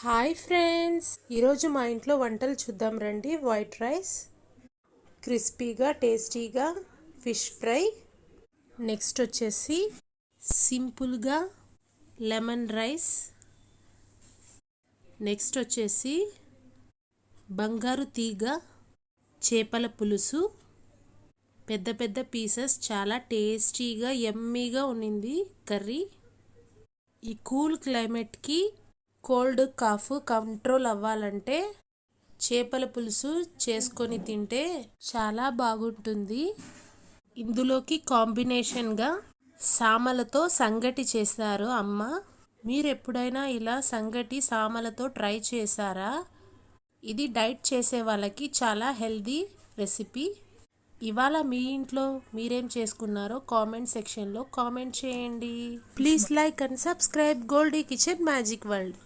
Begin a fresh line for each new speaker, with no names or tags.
Hi friends ఈరోజు మా ఇంట్లో వంటలు చూద్దాం రండి. వైట్ రైస్ క్రిస్పీగా టేస్టీగా ఫిష్ ఫ్రై. నెక్స్ట్ వచ్చేసి సింపుల్గా లెమన్ రైస్. నెక్స్ట్ వచ్చేసి బంగారు తీగ చేపల పులుసు. పెద్ద పెద్ద పీసెస్ చాలా టేస్టీగా ఎమ్మీగా ఉన్నింది కర్రీ. ఈ కూల్ క్లైమేట్కి కోల్డ్ కాఫ్ కంట్రోల్ అవ్వాలంటే చేపల పులుసు చేసుకొని తింటే చాలా బాగుంటుంది. ఇందులోకి కాంబినేషన్గా సామలతో సంగటి చేశారు అమ్మ. మీరు ఎప్పుడైనా ఇలా సంగటి సామలతో ట్రై చేశారా? ఇది డైట్ చేసే వాళ్ళకి చాలా హెల్దీ రెసిపీ. ఇవాళ మీ ఇంట్లో మీరేం చేసుకున్నారో కామెంట్ సెక్షన్లో కామెంట్ చేయండి. Please like and subscribe Goldie kitchen magic world.